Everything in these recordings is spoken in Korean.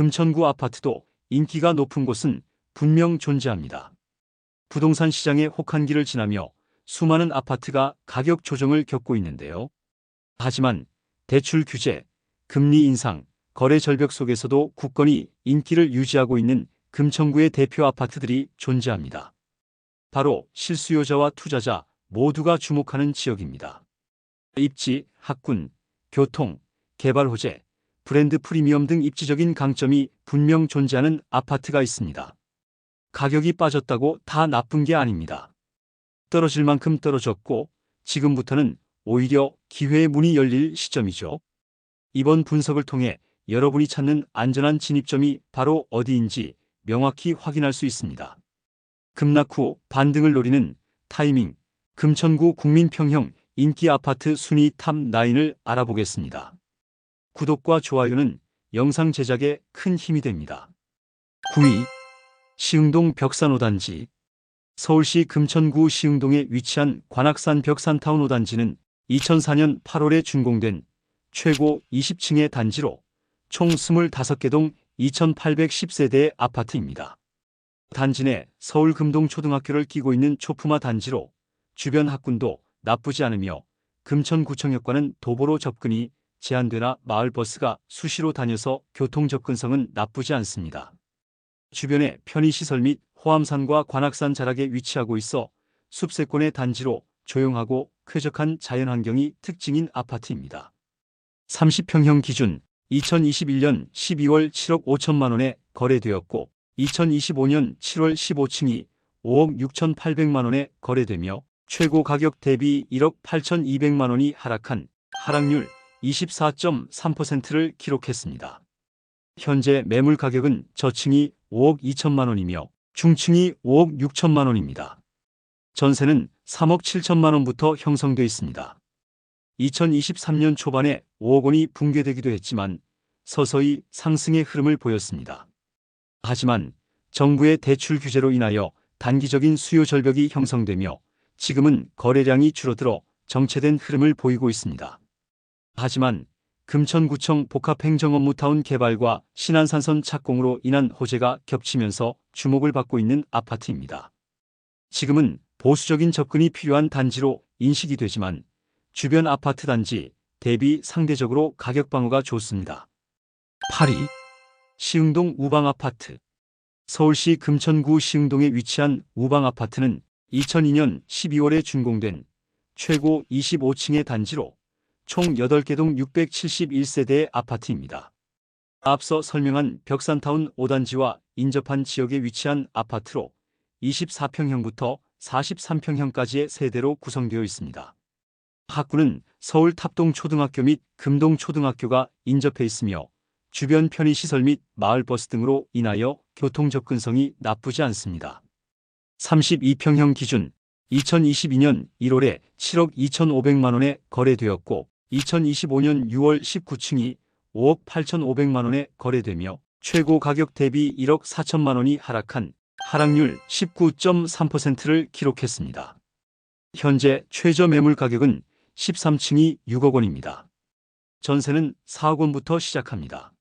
금천구 아파트도 인기가 높은 곳은 분명 존재합니다. 부동산 시장의 혹한기를 지나며 수많은 아파트가 가격 조정을 겪고 있는데요. 하지만 대출 규제, 금리 인상, 거래 절벽 속에서도 굳건히 인기를 유지하고 있는 금천구의 대표 아파트들이 존재합니다. 바로 실수요자와 투자자 모두가 주목하는 지역입니다. 입지, 학군, 교통, 개발 호재, 브랜드 프리미엄 등 입지적인 강점이 분명 존재하는 아파트가 있습니다. 가격이 빠졌다고 다 나쁜 게 아닙니다. 떨어질 만큼 떨어졌고 지금부터는 오히려 기회의 문이 열릴 시점이죠. 이번 분석을 통해 여러분이 찾는 안전한 진입점이 바로 어디인지 명확히 확인할 수 있습니다. 급락 후 반등을 노리는 타이밍, 금천구 국민평형 인기 아파트 순위 탑 9을 알아보겠습니다. 구독과 좋아요는 영상 제작에 큰 힘이 됩니다. 9위 시흥동 벽산 5단지 서울시 금천구 시흥동에 위치한 관악산 벽산타운 5단지는 2004년 8월에 준공된 최고 20층의 단지로 총 25개 동 2810세대의 아파트입니다. 단지 내 서울 금동초등학교를 끼고 있는 초품화 단지로 주변 학군도 나쁘지 않으며 금천구청역과는 도보로 접근이 제한되나 마을버스가 수시로 다녀서 교통 접근성은 나쁘지 않습니다. 주변에 편의시설 및 호암산과 관악산 자락에 위치하고 있어 숲세권의 단지로 조용하고 쾌적한 자연환경이 특징인 아파트입니다. 30평형 기준 2021년 12월 7억 5천만 원에 거래되었고 2025년 7월 15층이 5억 6,800만 원에 거래되며 최고 가격 대비 1억 8,200만 원이 하락한 하락률 24.3%를 기록했습니다. 현재 매물 가격은 저층이 5억 2천만 원이며 중층이 5억 6천만 원입니다. 전세는 3억 7천만 원부터 형성돼 있습니다. 2023년 초반에 5억 원이 붕괴되기도 했지만 서서히 상승의 흐름을 보였습니다. 하지만 정부의 대출 규제로 인하여 단기적인 수요 절벽이 형성되며 지금은 거래량이 줄어들어 정체된 흐름을 보이고 있습니다. 하지만 금천구청 복합행정업무타운 개발과 신안산선 착공으로 인한 호재가 겹치면서 주목을 받고 있는 아파트입니다. 지금은 보수적인 접근이 필요한 단지로 인식이 되지만 주변 아파트 단지 대비 상대적으로 가격 방어가 좋습니다. 8위 시흥동 우방아파트 서울시 금천구 시흥동에 위치한 우방아파트는 2002년 12월에 준공된 최고 25층의 단지로 총 8개 동 671세대의 아파트입니다. 앞서 설명한 벽산타운 5단지와 인접한 지역에 위치한 아파트로 24평형부터 43평형까지의 세대로 구성되어 있습니다. 학구는 서울 탑동 초등학교 및 금동 초등학교가 인접해 있으며 주변 편의시설 및 마을버스 등으로 인하여 교통 접근성이 나쁘지 않습니다. 32평형 기준 2022년 1월에 7억 2,500만 원에 거래되었고 2025년 6월 19층이 5억 8,500만 원에 거래되며 최고 가격 대비 1억 4천만 원이 하락한 하락률 19.3%를 기록했습니다. 현재 최저 매물 가격은 13층이 6억 원입니다. 전세는 4억 원부터 시작합니다.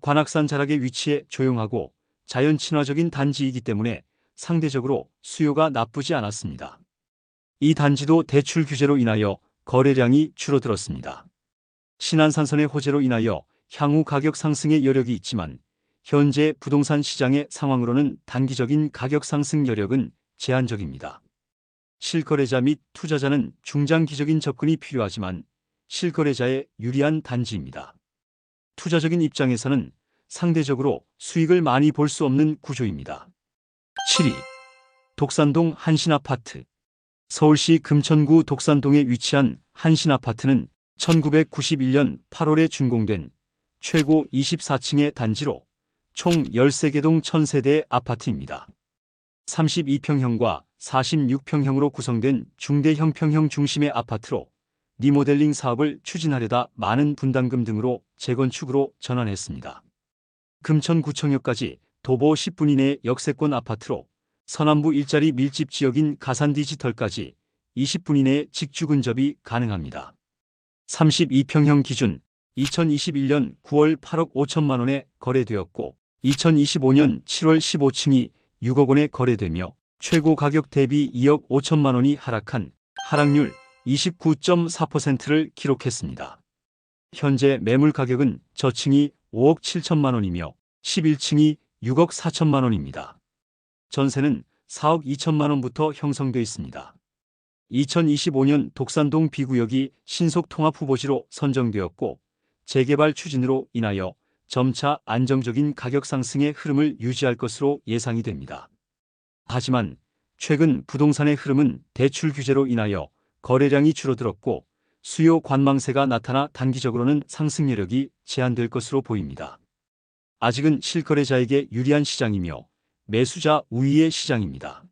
관악산 자락에 위치해 조용하고 자연 친화적인 단지이기 때문에 상대적으로 수요가 나쁘지 않았습니다. 이 단지도 대출 규제로 인하여 거래량이 줄어들었습니다. 신안산선의 호재로 인하여 향후 가격 상승의 여력이 있지만 현재 부동산 시장의 상황으로는 단기적인 가격 상승 여력은 제한적입니다. 실거래자 및 투자자는 중장기적인 접근이 필요하지만 실거래자의 유리한 단지입니다. 투자적인 입장에서는 상대적으로 수익을 많이 볼 수 없는 구조입니다. 7위 독산동 한신아파트 서울시 금천구 독산동에 위치한 한신아파트는 1991년 8월에 준공된 최고 24층의 단지로 총 13개 동 1000세대의 아파트입니다. 32평형과 46평형으로 구성된 중대형 평형 중심의 아파트로 리모델링 사업을 추진하려다 많은 분담금 등으로 재건축으로 전환했습니다. 금천구청역까지 도보 10분 이내 역세권 아파트로 서남부 일자리 밀집 지역인 가산 디지털까지 20분 이내에 직주 근접이 가능합니다. 32평형 기준 2021년 9월 8억 5천만 원에 거래되었고 2025년 7월 15층이 6억 원에 거래되며 최고 가격 대비 2억 5천만 원이 하락한 하락률 29.4%를 기록했습니다. 현재 매물 가격은 저층이 5억 7천만 원이며 11층이 6억 4천만 원입니다. 전세는 4억 2천만 원부터 형성돼 있습니다. 2025년 독산동 B구역이 신속 통합 후보지로 선정되었고 재개발 추진으로 인하여 점차 안정적인 가격 상승의 흐름을 유지할 것으로 예상이 됩니다. 하지만 최근 부동산의 흐름은 대출 규제로 인하여 거래량이 줄어들었고 수요 관망세가 나타나 단기적으로는 상승 여력이 제한될 것으로 보입니다. 아직은 실거래자에게 유리한 시장이며 매수자 우위의 시장입니다.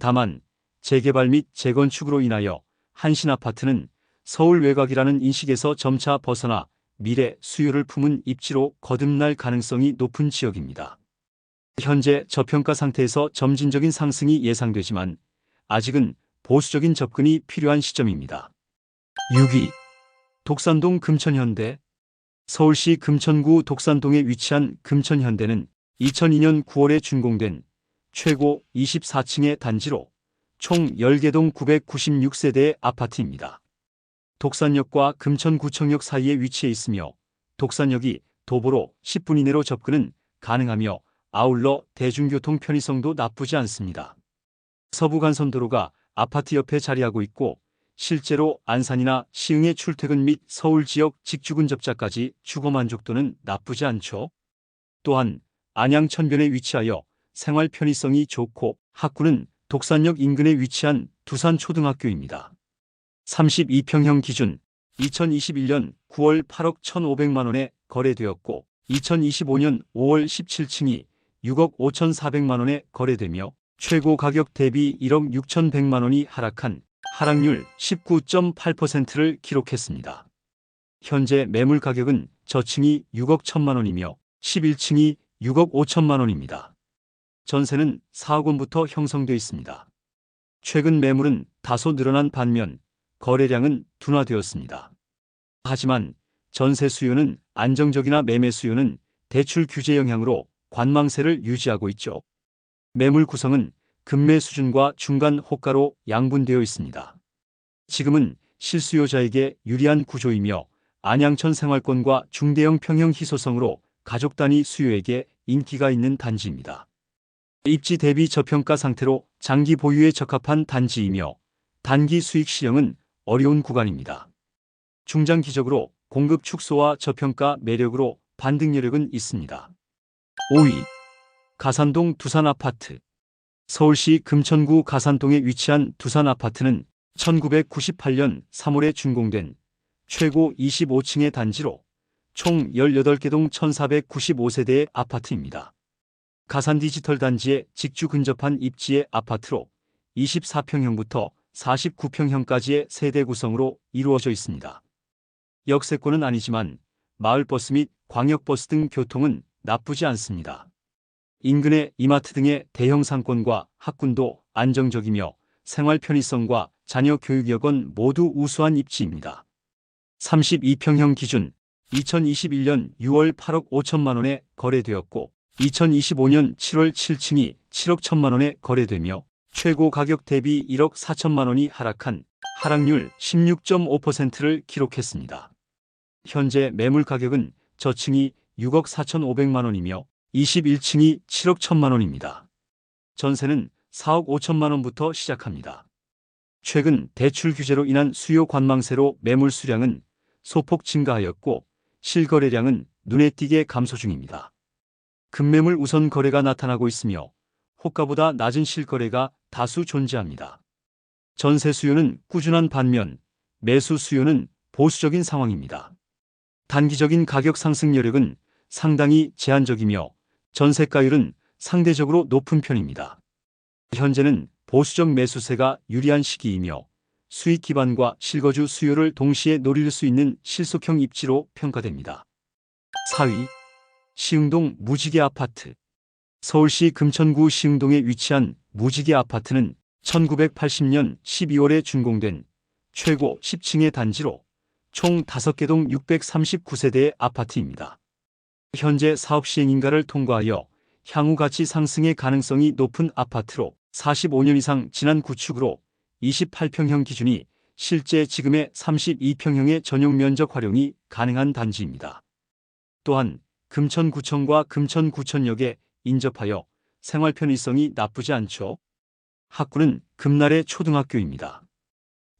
다만 재개발 및 재건축으로 인하여 한신 아파트는 서울 외곽이라는 인식에서 점차 벗어나 미래 수요를 품은 입지로 거듭날 가능성이 높은 지역입니다. 현재 저평가 상태에서 점진적인 상승이 예상되지만 아직은 보수적인 접근이 필요한 시점입니다. 6위 독산동 금천현대 서울시 금천구 독산동에 위치한 금천현대는 2002년 9월에 준공된 최고 24층의 단지로 총 10개동 996세대의 아파트입니다. 독산역과 금천구청역 사이에 위치해 있으며 독산역이 도보로 10분 이내로 접근은 가능하며 아울러 대중교통 편의성도 나쁘지 않습니다. 서부간선도로가 아파트 옆에 자리하고 있고 실제로 안산이나 시흥의 출퇴근 및 서울 지역 직주 근 접자까지 주거 만족도는 나쁘지 않죠. 또한 안양 천변에 위치하여 생활 편의성이 좋고 학구는 독산역 인근에 위치한 두산초등학교입니다. 32평형 기준 2021년 9월 8억 1,500만 원에 거래되었고 2025년 5월 17층이 6억 5,400만 원에 거래되며 최고 가격 대비 1억 6,100만 원이 하락한 하락률 19.8%를 기록했습니다. 현재 매물 가격은 저층이 6억 1천만 원이며 11층이 6억 5천만 원입니다. 전세는 4억 원부터 형성돼 있습니다. 최근 매물은 다소 늘어난 반면 거래량은 둔화되었습니다. 하지만 전세 수요는 안정적이나 매매 수요는 대출 규제 영향으로 관망세를 유지하고 있죠. 매물 구성은 금매 수준과 중간 호가로 양분되어 있습니다. 지금은 실수요자에게 유리한 구조이며 안양천 생활권과 중대형 평형 희소성으로 가족 단위 수요에게 인기가 있는 단지입니다. 입지 대비 저평가 상태로 장기 보유에 적합한 단지이며 단기 수익 실현은 어려운 구간입니다. 중장기적으로 공급 축소와 저평가 매력으로 반등 여력은 있습니다. 5위 가산동 두산 아파트 서울시 금천구 가산동에 위치한 두산 아파트는 1998년 3월에 준공된 최고 25층의 단지로 총 18개 동 1495세대의 아파트입니다. 가산 디지털 단지에 직주 근접한 입지의 아파트로 24평형부터 49평형까지의 세대 구성으로 이루어져 있습니다. 역세권은 아니지만 마을버스 및 광역버스 등 교통은 나쁘지 않습니다. 인근의 이마트 등의 대형 상권과 학군도 안정적이며 생활 편의성과 자녀 교육 여건 모두 우수한 입지입니다. 32평형 기준 2021년 6월 8억 5천만 원에 거래되었고 2025년 7월 7층이 7억 1천만 원에 거래되며 최고 가격 대비 1억 4천만 원이 하락한 하락률 16.5%를 기록했습니다. 현재 매물 가격은 저층이 6억 4천5백만 원이며 21층이 7억 1천만 원입니다. 전세는 4억 5천만 원부터 시작합니다. 최근 대출 규제로 인한 수요 관망세로 매물 수량은 소폭 증가하였고 실거래량은 눈에 띄게 감소 중입니다. 급매물 우선 거래가 나타나고 있으며 호가보다 낮은 실거래가 다수 존재합니다. 전세 수요는 꾸준한 반면 매수 수요는 보수적인 상황입니다. 단기적인 가격 상승 여력은 상당히 제한적이며 전세가율은 상대적으로 높은 편입니다. 현재는 보수적 매수세가 유리한 시기이며 수익 기반과 실거주 수요를 동시에 노릴 수 있는 실속형 입지로 평가됩니다. 4위 시흥동 무지개 아파트 서울시 금천구 시흥동에 위치한 무지개 아파트는 1980년 12월에 준공된 최고 10층의 단지로 총 5개 동 639세대의 아파트입니다. 현재 사업 시행인가를 통과하여 향후 가치 상승의 가능성이 높은 아파트로 45년 이상 지난 구축으로 28평형 기준이 실제 지금의 32평형의 전용 면적 활용이 가능한 단지입니다. 또한 금천구청과 금천구천역에 인접하여 생활 편의성이 나쁘지 않죠. 학구는 금날의 초등학교입니다.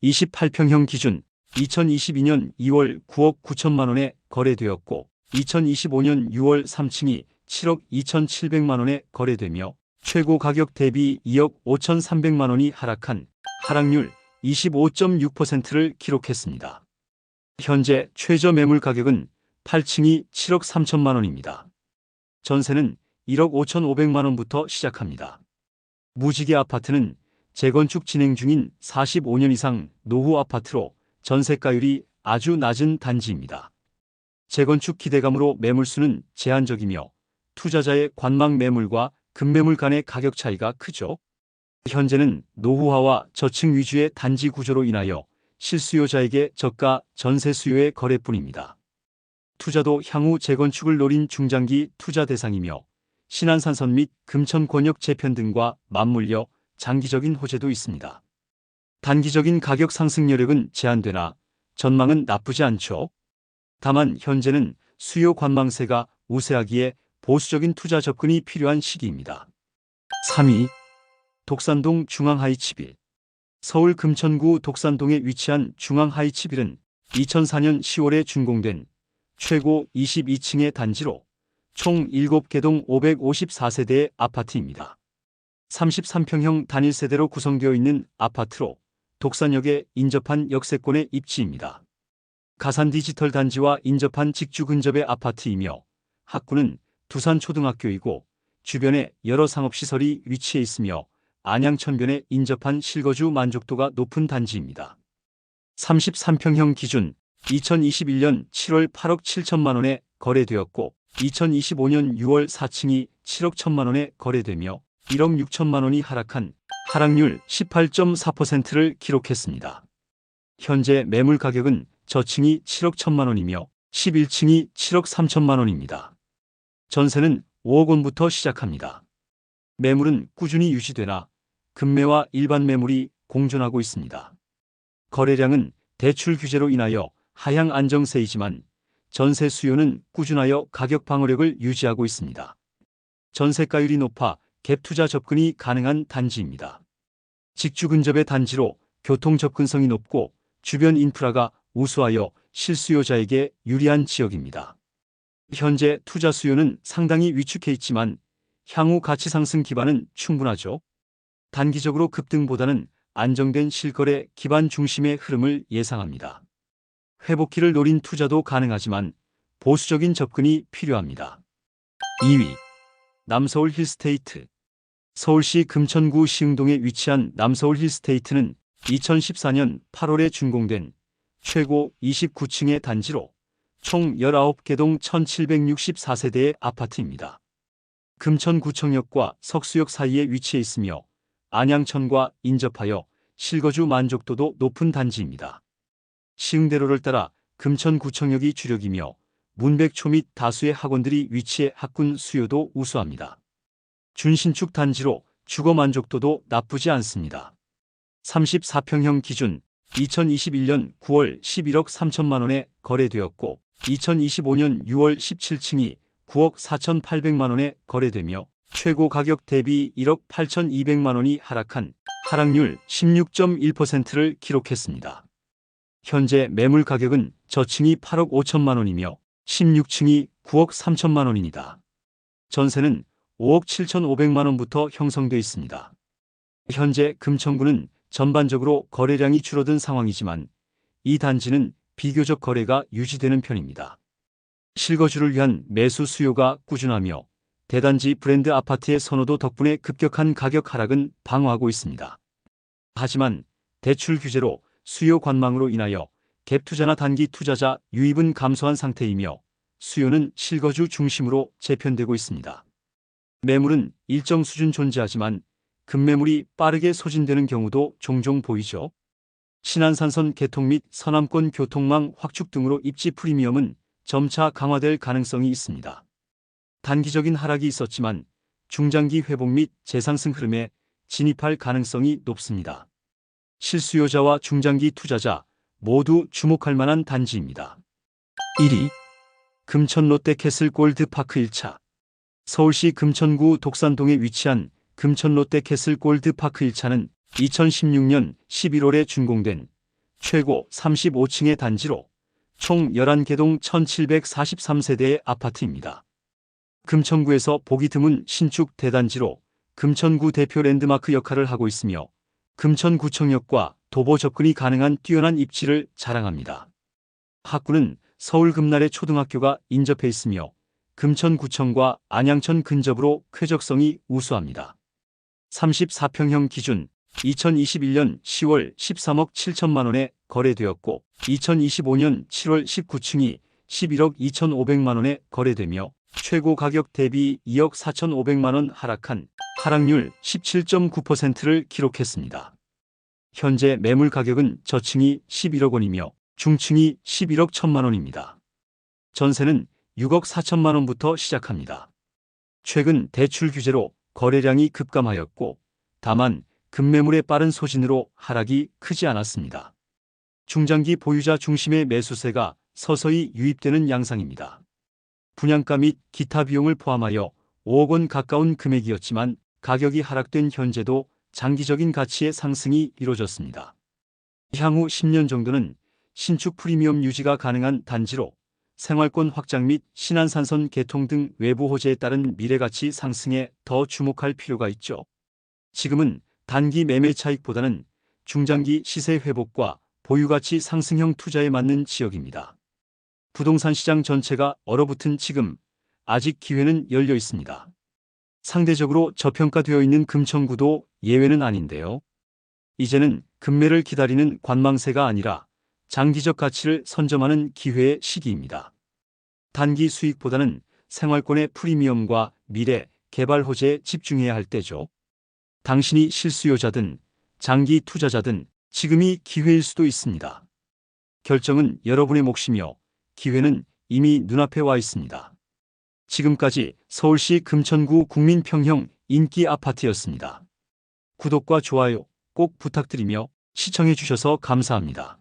28평형 기준 2022년 2월 9억 9천만 원에 거래되었고 2025년 6월 3층이 7억 2,700만 원에 거래되며 최고 가격 대비 2억 5,300만 원이 하락한 하락률 25.6%를 기록했습니다. 현재 최저 매물 가격은 8층이 7억 3천만 원입니다. 전세는 1억 5,500만 원부터 시작합니다. 무지개 아파트는 재건축 진행 중인 45년 이상 노후 아파트로 전세가율이 아주 낮은 단지입니다. 재건축 기대감으로 매물수는 제한적이며 투자자의 관망 매물과 급매물 간의 가격 차이가 크죠. 현재는 노후화와 저층 위주의 단지 구조로 인하여 실수요자에게 저가 전세 수요의 거래뿐입니다. 투자도 향후 재건축을 노린 중장기 투자 대상이며 신안산선 및 금천 권역 재편 등과 맞물려 장기적인 호재도 있습니다. 단기적인 가격 상승 여력은 제한되나 전망은 나쁘지 않죠. 다만 현재는 수요 관망세가 우세하기에 보수적인 투자 접근이 필요한 시기입니다. 3위 독산동 중앙하이츠빌 서울 금천구 독산동에 위치한 중앙하이츠빌은 2004년 10월에 준공된 최고 22층의 단지로 총 7개 동 554세대의 아파트입니다. 33평형 단일 세대로 구성되어 있는 아파트로 독산역에 인접한 역세권의 입지입니다. 가산 디지털 단지와 인접한 직주 근접의 아파트이며 학구는 두산초등학교이고 주변에 여러 상업시설이 위치해 있으며 안양천변에 인접한 실거주 만족도가 높은 단지입니다. 33평형 기준 2021년 7월 8억 7천만 원에 거래되었고 2025년 6월 4층이 7억 1천만 원에 거래되며 1억 6천만 원이 하락한 하락률 18.4%를 기록했습니다. 현재 매물 가격은 저층이 7억 1천만 원이며 11층이 7억 3천만 원입니다. 전세는 5억 원부터 시작합니다. 매물은 꾸준히 유지되나 금매와 일반 매물이 공존하고 있습니다. 거래량은 대출 규제로 인하여 하향 안정세이지만 전세 수요는 꾸준하여 가격 방어력을 유지하고 있습니다. 전세가율이 높아 갭 투자 접근이 가능한 단지입니다. 직주 근접의 단지로 교통 접근성이 높고 주변 인프라가 우수하여 실수요자에게 유리한 지역입니다. 현재 투자 수요는 상당히 위축해 있지만 향후 가치 상승 기반은 충분하죠. 단기적으로 급등보다는 안정된 실거래 기반 중심의 흐름을 예상합니다. 회복기를 노린 투자도 가능하지만 보수적인 접근이 필요합니다. 2위 남서울 힐스테이트 서울시 금천구 시흥동에 위치한 남서울 힐스테이트는 2014년 8월에 준공된 최고 29층의 단지로 총 19개 동 1764세대의 아파트입니다. 금천구청역과 석수역 사이에 위치해 있으며 안양천과 인접하여 실거주 만족도도 높은 단지입니다. 시흥대로를 따라 금천구청역이 주력이며 문백초 및 다수의 학원들이 위치해 학군 수요도 우수합니다. 준신축 단지로 주거 만족도도 나쁘지 않습니다. 34평형 기준 2021년 9월 11억 3천만 원에 거래되었고 2025년 6월 17층이 9억 4,800만 원에 거래되며 최고 가격 대비 1억 8,200만 원이 하락한 하락률 16.1%를 기록했습니다. 현재 매물 가격은 저층이 8억 5천만 원이며 16층이 9억 3천만 원입니다. 전세는 5억 7천5백만 원부터 형성돼 있습니다. 현재 금천구는 전반적으로 거래량이 줄어든 상황이지만 이 단지는 비교적 거래가 유지되는 편입니다. 실거주를 위한 매수 수요가 꾸준하며 대단지 브랜드 아파트의 선호도 덕분에 급격한 가격 하락은 방어하고 있습니다. 하지만 대출 규제로 수요 관망으로 인하여 갭 투자나 단기 투자자 유입은 감소한 상태이며 수요는 실거주 중심으로 재편되고 있습니다. 매물은 일정 수준 존재하지만 급매물이 빠르게 소진되는 경우도 종종 보이죠. 신안산선 개통 및 서남권 교통망 확축 등으로 입지 프리미엄은 점차 강화될 가능성이 있습니다. 단기적인 하락이 있었지만 중장기 회복 및 재상승 흐름에 진입할 가능성이 높습니다. 실수요자와 중장기 투자자 모두 주목할 만한 단지입니다. 1위 금천 롯데캐슬 골드파크 1차 서울시 금천구 독산동에 위치한 금천 롯데캐슬 골드파크 1차는 2016년 11월에 준공된 최고 35층의 단지로 총 11개동 1743세대의 아파트입니다. 금천구에서 보기 드문 신축 대단지로 금천구 대표 랜드마크 역할을 하고 있으며 금천구청역과 도보 접근이 가능한 뛰어난 입지를 자랑합니다. 학구는 서울 금날의 초등학교가 인접해 있으며 금천구청과 안양천 근접으로 쾌적성이 우수합니다. 34평형 기준 2021년 10월 13억 7천만 원에 거래되었고 2025년 7월 19층이 11억 2,500만 원에 거래되며 최고 가격 대비 2억 4,500만 원 하락한 하락률 17.9%를 기록했습니다. 현재 매물 가격은 저층이 11억 원이며 중층이 11억 1천만 원입니다. 전세는 6억 4천만 원부터 시작합니다. 최근 대출 규제로 거래량이 급감하였고 다만 급매물의 빠른 소진으로 하락이 크지 않았습니다. 중장기 보유자 중심의 매수세가 서서히 유입되는 양상입니다. 분양가 및 기타 비용을 포함하여 5억 원 가까운 금액이었지만 가격이 하락된 현재도 장기적인 가치의 상승이 이뤄졌습니다. 향후 10년 정도는 신축 프리미엄 유지가 가능한 단지로 생활권 확장 및 신안산선 개통 등 외부 호재에 따른 미래가치 상승에 더 주목할 필요가 있죠. 지금은 단기 매매 차익보다는 중장기 시세 회복과 보유가치 상승형 투자에 맞는 지역입니다. 부동산 시장 전체가 얼어붙은 지금 아직 기회는 열려 있습니다. 상대적으로 저평가되어 있는 금천구도 예외는 아닌데요. 이제는 금매를 기다리는 관망세가 아니라 장기적 가치를 선점하는 기회의 시기입니다. 단기 수익보다는 생활권의 프리미엄과 미래, 개발 호재에 집중해야 할 때죠. 당신이 실수요자든 장기 투자자든 지금이 기회일 수도 있습니다. 결정은 여러분의 몫이며 기회는 이미 눈앞에 와 있습니다. 지금까지 서울시 금천구 국민평형 인기 아파트였습니다. 구독과 좋아요 꼭 부탁드리며 시청해 주셔서 감사합니다.